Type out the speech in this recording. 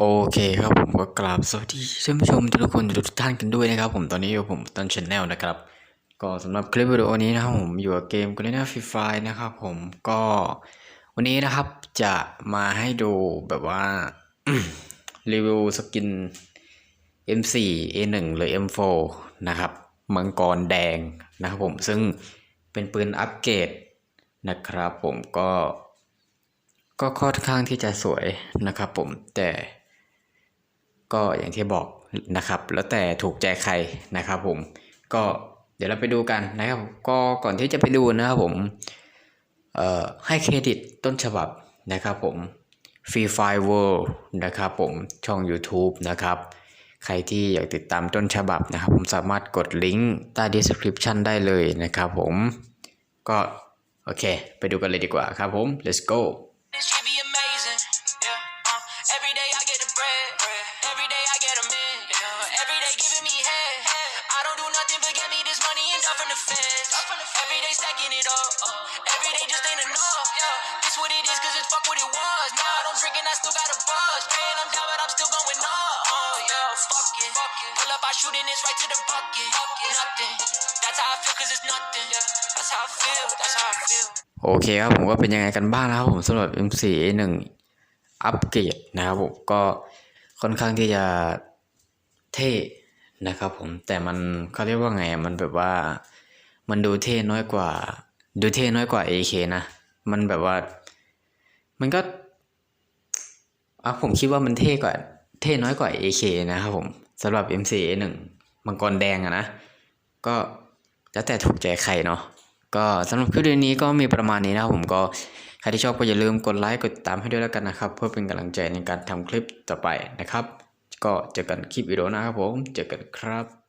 โอเคครับผมก็กราบสวัสดีท่านผู้ชมทุกคนทุกท่านกันด้วยนะครับ ผมตอนนี้อยู่ผมต้นชแนลนะครับ ก็สำหรับคลิปวิดีโอนี้นะครับผมอยู่กับเกมก a น e n a Free Fire นะครับผมก็วันนี้นะครับจะมาให้ดูแบบว่ารีวิวสกิน M4 A1 หรือ M4 นะครับมังกรแดงนะครับผมซึ่งเป็นปืนอัปเกรดนะครับผมก็ ก็ค่อนข้างที่จะสวยนะครับผมแต่ ก็อย่างที่บอกนะครับ แล้วแต่ถูกใจใครนะครับผมก็เดี๋ยวเราไปดูกันนะครับ ก็ก่อนที่จะไปดูนะครับผมเอ่อให้เครดิตต้นฉบับนะครับผม Free Fire World นะครับผมช่อง YouTube นะครับใครที่อยากติดตามต้นฉบับนะครับ ผมสามารถกดลิงก์ใต้ description ได้เลยนะครับผมก็โอเค ไปดูกันเลยดีกว่าครับผม let's go every day I get a bread. Every day I get a in. Yeah. Every day giving me head. I don't do nothing but get me this money and duff from the feds. Every day stacking it up. Every day just ain't enough. Yeah. This what it is, cause it's fuck what it was. Now I don't drink and I still got a buzz. Praying I'm down, but I'm still going up. Oh, yeah. Fuck it. Pull up, I shoot and it's right to the bucket. Nothing. That's how I feel, cause it's nothing. That's how I feel. That's how I feel. โอเคครับผมก็เป็นยังไงกันบ้างนะครับผมสำหรับ M4 A1 อัปเกรดนะครับผมก็ค่อนข้างที่จะเท่นะครับผมแต่มันเขาเรียกว่าไงมันแบบว่ามันดูเท่น้อยกว่า ดูเท่น้อยกว่า AK นะ มันแบบว่า มันก็อะผมคิดว่ามันเท่กว่าเท่น้อยกว่า AK นะครับผมสำหรับ M4 A1 มังกรแดงอะนะ ก็แล้วแต่ถูกใจใครเนาะก็สำหรับคลิปนี้ก็มีประมาณนี้นะครับผมก็ ครที่ชอบก็อย่าลืมกดไลค์กดติดตามให้ด้วยแล้วกันนะครับ เพื่อเป็นกำลังใจในการทำคลิปต่อไปนะครับ ก็เจอกันคลิปวิดีโอหนะครับผม เจอกันครับ